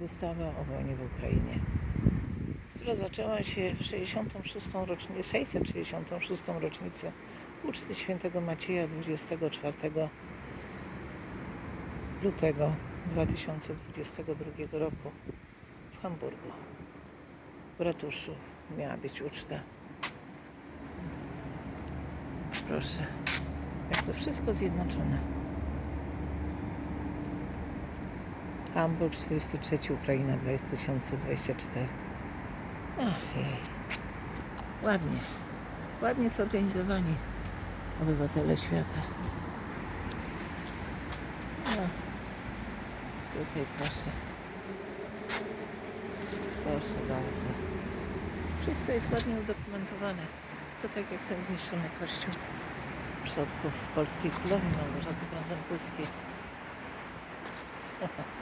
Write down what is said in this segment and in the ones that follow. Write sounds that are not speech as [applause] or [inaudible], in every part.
Wystawa o wojnie w Ukrainie, która zaczęła się w 66. rocznicę, 666. rocznicę uczty świętego Macieja 24 lutego 2022 roku w Hamburgu. W ratuszu miała być uczta. Proszę, jak to wszystko zjednoczone. Hamburg 43, Ukraina 2024. Ach, jej. Ładnie. Ładnie zorganizowani obywatele świata. No. Tutaj proszę. Proszę bardzo. Wszystko jest ładnie udokumentowane. To tak jak ten zniszczony kościół przodków polskiej królowej Małgorzaty Brandenburskiej. [laughs]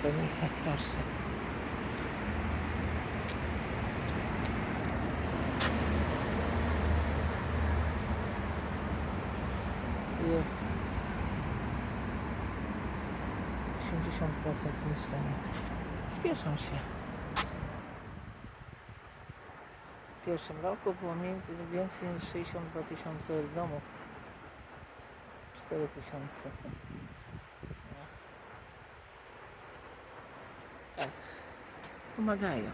Kronika, proszę. Ju. 80% zniszczenia. Spieszą się. W pierwszym roku było między, więcej niż 62 tysiące domów. 4 tysiące. Tak. Pomagają.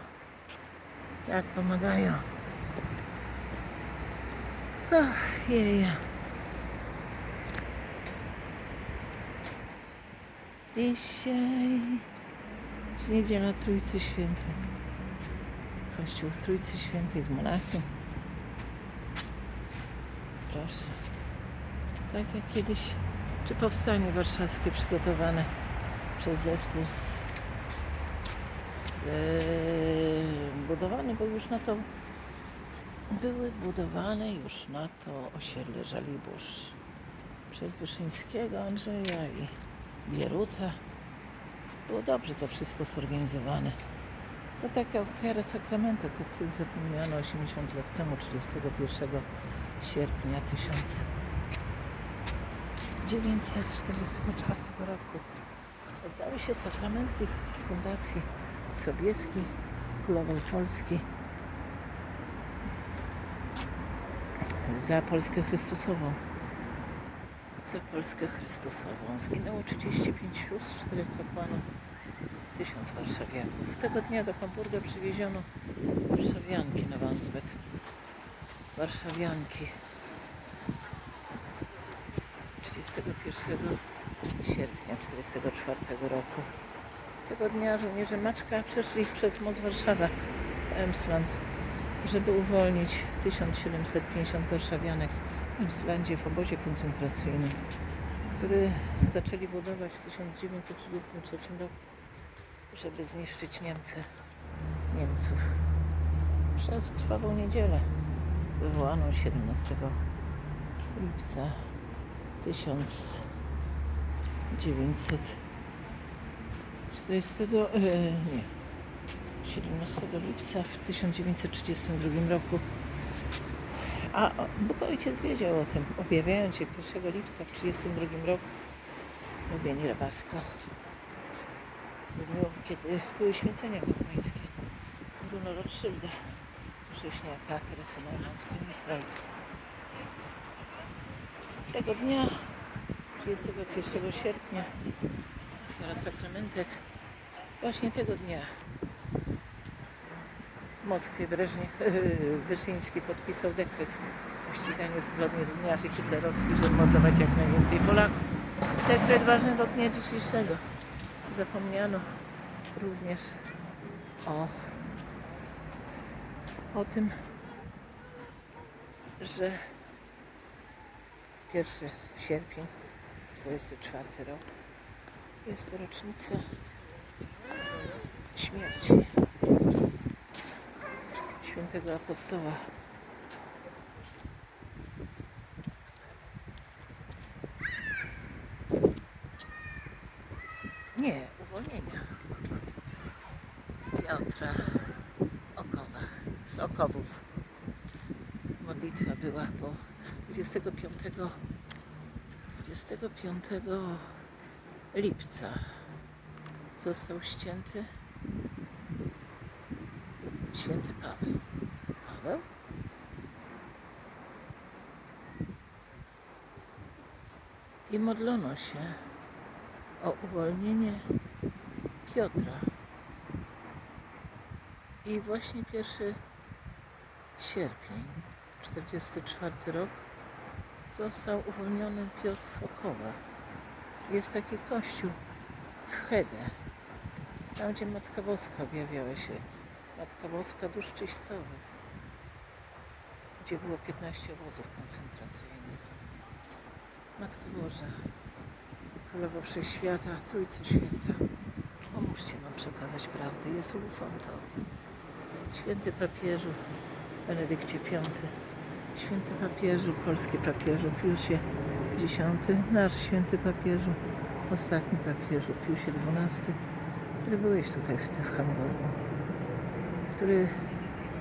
Tak, pomagają. Ach, jeja. Dzisiaj jest niedziela Trójcy Świętej. Kościół Trójcy Świętej w Monachium. Proszę. Tak jak kiedyś, czy powstanie warszawskie przygotowane przez zespół z z, e, budowany był już na to były budowane już na to osiedle Żaliborz przez Wyszyńskiego Andrzeja i Bieruta. Było dobrze to wszystko zorganizowane. To taka ofiara sakramentu, o których zapomniano 80 lat temu, 31 sierpnia 1944 roku. Oddały się sakramenty Fundacji Sobieskiej, Królowej Polski za Polskę Chrystusową. Za Polskę Chrystusową. Zginęło 35 sióstr, 4 kapłanów, 1000 warszawiaków. Tego dnia do Hamburga przywieziono warszawianki na Wandsbek. Warszawianki. 31 sierpnia 1944 roku. Tego dnia żołnierze Maczka przeszli przez most Warszawa, Emsland, żeby uwolnić 1750 warszawianek w Emslandzie w obozie koncentracyjnym, który zaczęli budować w 1933 roku, żeby zniszczyć Niemcy, Niemców. Przez krwawą niedzielę wywołaną 17 lipca 1900 40, e, nie, 17 lipca w 1932 roku. A Bóg Ojciec wiedział o tym, objawiając się 1 lipca w 1932 roku Rabasko. W dniu, kiedy były święcenia kapłańskie Bruno Rothschilda, wrześniaka, Teresy Neumann Mistral. Tego dnia, 31 sierpnia, ofiara sakramentek, właśnie tego dnia w Moskwie Breżnie, [laughs] Wyszyński podpisał dekret o ściganiu zbrodni zbrodniarzy hitlerowskich, żeby mordować jak najwięcej Polaków. Dekret ważny do dnia dzisiejszego. Zapomniano również o, o tym, że 1 sierpień 44 rok jest to rocznica śmierci świętego apostoła. Nie, uwolnienia. Piotra Okowa, z Okowów. Modlitwa była po 25, 25 lipca został ścięty święty Paweł. Paweł? I modlono się o uwolnienie Piotra. I właśnie 1 sierpień 44 rok został uwolniony Piotr w Okowach. Jest taki kościół w Hede, tam gdzie Matka Boska objawiała się. Matka Boska dusz czyścowych, gdzie było 15 obozów koncentracyjnych. Matko Boża, Królowo Wszechświata, Trójco Święta, pomóżcie nam przekazać prawdę. Jest ufam Tobie. Święty papieżu Benedykcie V, święty papieżu, polski papieżu Piusie X, nasz święty papieżu, ostatni papieżu Piusie XII, który byłeś tutaj w, w Hamburgu, który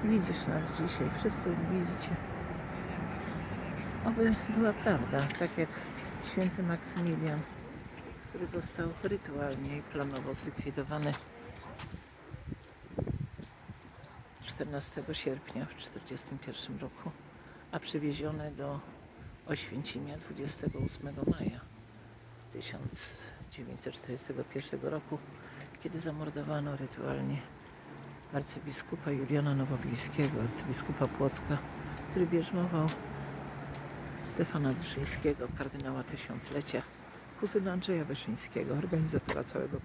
widzisz nas dzisiaj, wszyscy widzicie. Oby była prawda, tak jak święty Maksymilian, który został rytualnie i planowo zlikwidowany 14 sierpnia w 1941 roku, a przywieziony do Oświęcimia 28 maja 1941 roku, kiedy zamordowano rytualnie arcybiskupa Juliana Nowowiejskiego, arcybiskupa Płocka, który bierzmował Stefana Wyszyńskiego, kardynała tysiąclecia, kuzyna Andrzeja Wyszyńskiego, organizatora całego